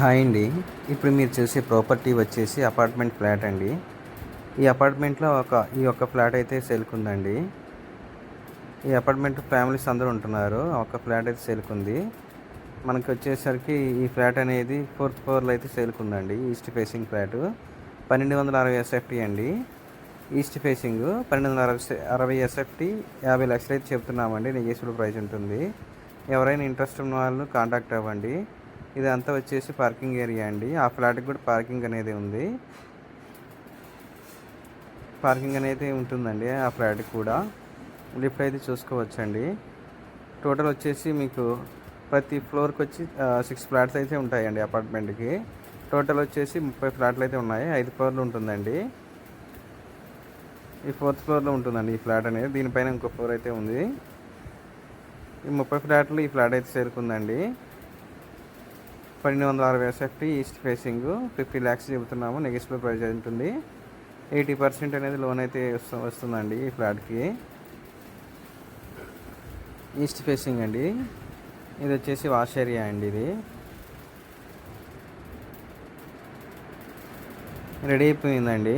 Hi అండి. ఇప్పుడు మీరు చూసే ప్రాపర్టీ వచ్చేసి అపార్ట్మెంట్ ఫ్లాట్ అండి. ఈ అపార్ట్మెంట్లో ఒక ఈ యొక్క ఫ్లాట్ అయితే సేల్కుందండి. ఈ అపార్ట్మెంట్ ఫ్యామిలీస్ అందరూ ఉంటున్నారు. ఒక ఫ్లాట్ అయితే సేల్కుంది. మనకి వచ్చేసరికి ఈ ఫ్లాట్ అనేది ఫోర్త్ ఫ్లోర్లో అయితే సేల్కుందండి. East facing flat. పన్నెండు వందల అరవై ఎస్ఎఫ్టీ అండి. ఈస్ట్ ఫేసింగ్ పన్నెండు వందల అరవై అరవై ఎస్ఎఫ్టీ యాభై లక్షలు అయితే చెప్తున్నామండి. నెగేసిబుల్ ప్రైస్ ఉంటుంది. ఎవరైనా ఇంట్రెస్ట్ ఉన్న వాళ్ళు కాంటాక్ట్ అవ్వండి. ఇదంతా వచ్చేసి పార్కింగ్ ఏరియా అండి. ఆ ఫ్లాట్కి కూడా పార్కింగ్ అనేది ఉంది. పార్కింగ్ అనేది ఉంటుందండి ఆ ఫ్లాట్కి కూడా. లిఫ్ట్ అయితే చూసుకోవచ్చండి. టోటల్ వచ్చేసి మీకు ప్రతి ఫ్లోర్కి వచ్చి సిక్స్ ఫ్లాట్స్ అయితే ఉంటాయండి అపార్ట్మెంట్కి. టోటల్ వచ్చేసి ముప్పై ఫ్లాట్లు అయితే ఉన్నాయి. ఐదు ఫ్లోర్లు ఉంటుందండి. ఈ ఫోర్త్ ఫ్లోర్లో ఉంటుందండి ఈ ఫ్లాట్ అనేది. దీనిపైన ఇంకో ఫ్లోర్ అయితే ఉంది. ఈ ముప్పై ఫ్లాట్లు ఈ ఫ్లాట్ అయితే చేరుకుందండి. పన్నెండు వందల అరవై SFT east facing fifty lakhs చెబుతున్నాము. నెగిటివ్ ప్రైస్ ఉంటుంది? ఎయిటీ పర్సెంట్ అనేది లోన్ అయితే వస్తు వస్తుందండి ఈ ఫ్లాట్కి. ఈస్ట్ ఫేసింగ్ అండి. ఇది వచ్చేసి వాష్ ఏరియా అండి ఇది. రెడీ అయిపోయిందండి.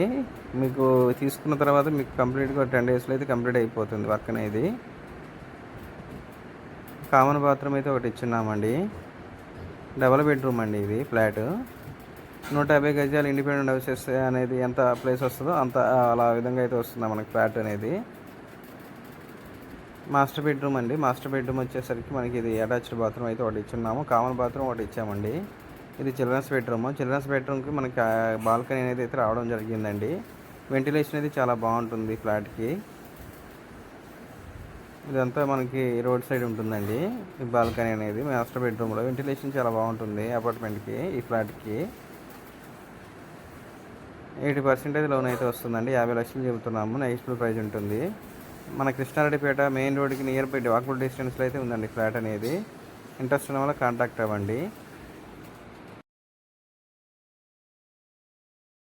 మీకు తీసుకున్న తర్వాత మీకు కంప్లీట్గా టెన్ డేస్లో అయితే కంప్లీట్ అయిపోతుంది వర్క్ అనేది. కామన్ బాత్రూమ్ అయితే ఒకటి ఇచ్చున్నామండి. డబల్ బెడ్రూమ్ అండి ఇది ఫ్లాట్. నూట యాభై గజాలు ఇండిపెండెంట్ హౌసెస్ అనేది ఎంత ప్లేస్ వస్తుందో అంత అలా విధంగా అయితే వస్తుంది మనకి ఫ్లాట్ అనేది. మాస్టర్ బెడ్రూమ్ అండి మాస్టర్ బెడ్రూమ్ వచ్చేసరికి మనకి ఇది అటాచ్డ్ బాత్రూమ్ అయితే ఒకటి ఇచ్చున్నాము. కామన్ బాత్రూమ్ ఒకటి ఇచ్చామండి. ఇది చిల్డ్రన్స్ బెడ్రూమ్. చిల్డ్రన్స్ బెడ్రూమ్కి మనకి బాల్కనీ అనేది అయితే రావడం జరిగిందండి. వెంటిలేషన్ అయితే చాలా బాగుంటుంది ఫ్లాట్కి. ఇదంతా మనకి రోడ్ సైడ్ ఉంటుందండి. ఈ బాల్కనీ అనేది మాస్టర్ బెడ్రూమ్లో వెంటిలేషన్ చాలా బాగుంటుంది అపార్ట్మెంట్కి ఈ ఫ్లాట్కి ఎయిటీ పర్సెంటేజ్ లోన్ అయితే వస్తుందండి. యాభై లక్షలు చెబుతున్నాము. నెగిటివ్ ప్రైస్ ఉంటుంది. మన కృష్ణారెడ్డిపేట మెయిన్ రోడ్కి నియర్ బై వాకబుల్ డిస్టెన్స్లో అయితే ఉందండి ఫ్లాట్ అనేది. ఇంట్రెస్ట్ ఉన్న వాళ్ళ కాంటాక్ట్ అవ్వండి.